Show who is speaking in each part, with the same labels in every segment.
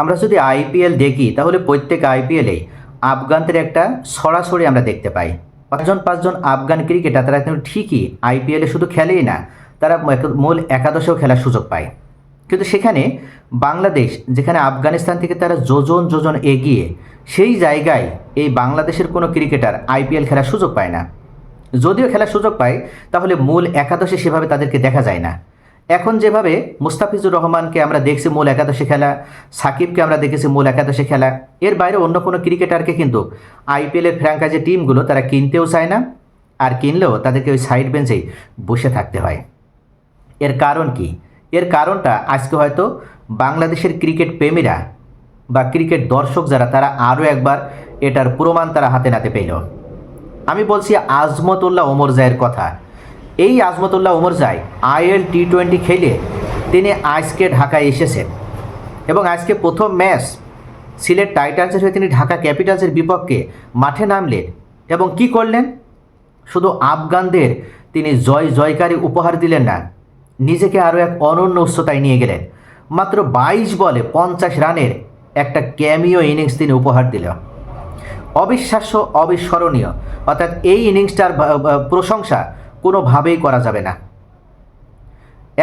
Speaker 1: আমরা যদি আইপিএল দেখি, তাহলে প্রত্যেক আইপিএলে আফগানদের একটা সরাসরি আমরা দেখতে পাই। পাঁচজন পাঁচজন আফগান ক্রিকেটার, তারা কিন্তু ঠিকই আইপিএলে শুধু খেলেই না, তারা মূল একাদশেও খেলার সুযোগ পায়। কিন্তু সেখানে বাংলাদেশ, যেখানে আফগানিস্তান থেকে তারা যোজন যোজন এগিয়ে, সেই জায়গায় এই বাংলাদেশের কোনো ক্রিকেটার আইপিএল খেলার সুযোগ পায় না। যদিও খেলার সুযোগ পায়, তাহলে মূল একাদশে সেভাবে তাদেরকে দেখা যায় না। এখন যেভাবে মুস্তাফিজুর রহমানকে আমরা দেখছি মূল একাদশে খেলা, সাকিবকে আমরা দেখেছি মূল একাদশে খেলা, এর বাইরে অন্য কোনো ক্রিকেটারকে কিন্তু আইপিএলের ফ্র্যাঙ্কাইজি টিমগুলো তারা কিনতেও চায় না আর কিনলেও তাদেরকে ওই সাইড বেঞ্চেই বসে থাকতে হয়। এর কারণ কি? এর কারণটা আজকে হয়তো বাংলাদেশের ক্রিকেট প্রেমীরা বা ক্রিকেট দর্শক যারা, তারা আরও একবার এটার প্রমাণ তারা হাতে নাতে পেল। আমি বলছি আজমতুল্লাহ ওমর জায়ের কথা। এই আজমতুল্লাহ ওমর জায় আইএল টি টোয়েন্টি খেলে তিনি আজকে ঢাকায় এসেছেন এবং আজকে প্রথম ম্যাচ সিলেট টাইটান্সের হয়ে তিনি ঢাকা ক্যাপিটালসের বিপক্ষে মাঠে নামলেন এবং কি করলেন? শুধু আফগানদের তিনি জয় জয়কারী উপহার দিলেন না, নিজেকে আরও এক অনন্য উচ্চতায় নিয়ে গেলেন। মাত্র বাইশ বলে পঞ্চাশ রানের একটা ক্যামিও ইনিংস তিনি উপহার দিল অবিশ্বাস্য, অবিস্মরণীয়। অর্থাৎ এই ইনিংসটার প্রশংসা কোনোভাবেই করা যাবে না।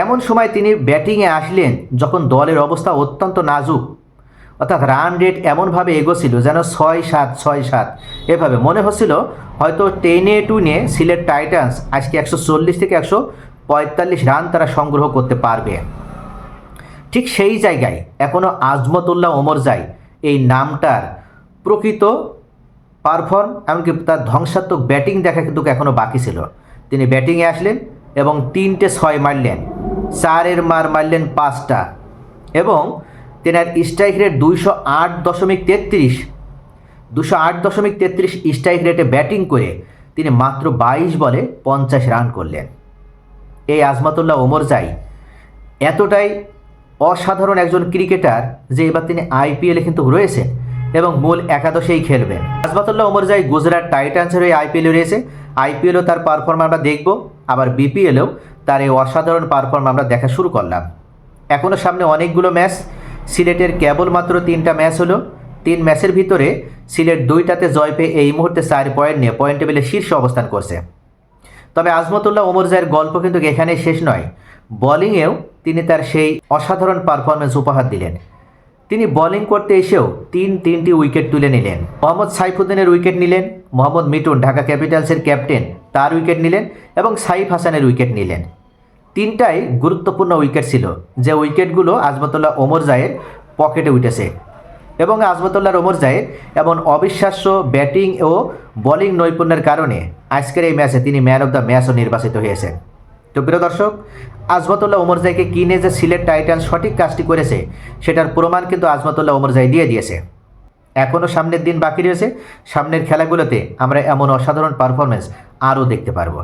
Speaker 1: এমন সময় তিনি ব্যাটিংয়ে আসলেন যখন দলের অবস্থা অত্যন্ত নাজুক। অর্থাৎ রান রেট এমনভাবে এগোছিল যেন ছয় সাত ছয় সাত। এভাবে মনে হচ্ছিল হয়তো টেনে টুনে সিলেট টাইটান্স আজকে একশো চল্লিশ থেকে একশো পঁয়তাল্লিশ রান তারা সংগ্রহ করতে পারবে। ঠিক সেই জায়গায় এখনও আজমতুল্লাহ ওমর যাই এই নামটার প্রকৃত পারফর্ম এমনকি তার ধ্বংসাত্মক ব্যাটিং দেখা কিন্তু এখনও বাকি ছিল। তিনি ব্যাটিংয়ে আসলেন এবং তিনটে ছয় মারলেন। চারের মার মারলেন পাঁচটা। এবং তেনার স্ট্রাইক রেট দুইশো আট দশমিক তেত্রিশ। দুশো আট দশমিক তেত্রিশ স্ট্রাইক রেটে ব্যাটিং করে তিনি মাত্র বাইশ বলে পঞ্চাশ রান করলেন। এই আজমাতুল্লাহ ওমর যাই এতটাই অসাধারণ একজন ক্রিকেটার যে এবার তিনি আইপিএলে কিন্তু রয়েছেন। এবং মূল একাদশেই খেলবেন। আজমাতুল্লাহ ওমর যাই গুজরাট টাইটান্সের হয়ে আইপিএলে রয়েছে। আইপিএলও তার পারফর্ম আমরা দেখব, আবার বিপিএলেও তার এই অসাধারণ পারফর্ম আমরা দেখা শুরু করলাম। এখনও সামনে অনেকগুলো ম্যাচ, সিলেটের কেবলমাত্র তিনটা ম্যাচ হলো। তিন ম্যাচের ভিতরে সিলেট দুইটাতে জয় পেয়ে এই মুহূর্তে চার পয়েন্ট নিয়ে পয়েন্ট টেবিলে শীর্ষে অবস্থান করছে। তবে আজমতুল্লাহ ওমর জায়ের গল্প কিন্তু এখানেই শেষ নয়। বোলিংয়েও তিনি তার সেই অসাধারণ পারফরমেন্স উপহার দিলেন। তিনি বোলিং করতে এসেও তিন তিনটি উইকেট তুলে নিলেন। মোহাম্মদ সাইফুদ্দিনের উইকেট নিলেন, মোহাম্মদ মিটুন ঢাকা ক্যাপিটালসের ক্যাপ্টেন তার উইকেট নিলেন এবং সাইফ হাসানের উইকেট নিলেন। তিনটাই গুরুত্বপূর্ণ উইকেট ছিল, যে উইকেটগুলো আজমতুল্লাহ ওমর জায়ের পকেটে উঠেছে। এবং আজমতুল্লাহ ওমর জায়ের এমন অবিশ্বাস্য ব্যাটিং ও বোলিং নৈপুণ্যের কারণে আজকের এই ম্যাচে তিনি ম্যান অফ দ্য ম্যাচও নির্বাচিত হয়েছেন। তো প্রিয় দর্শক আজমতুল্লাহ ওমরজাইকে কিনে যে সিলেট টাইটান সঠিক কাজটি করেছে, সেটার প্রমাণ কিন্তু আজমতুল্লাহ ওমরজাই দিয়ে দিয়েছে। এখনও সামনের দিন বাকি রয়েছে, সামনের খেলাগুলোতে আমরা এমন অসাধারণ পারফরমেন্স আরও দেখতে পারব।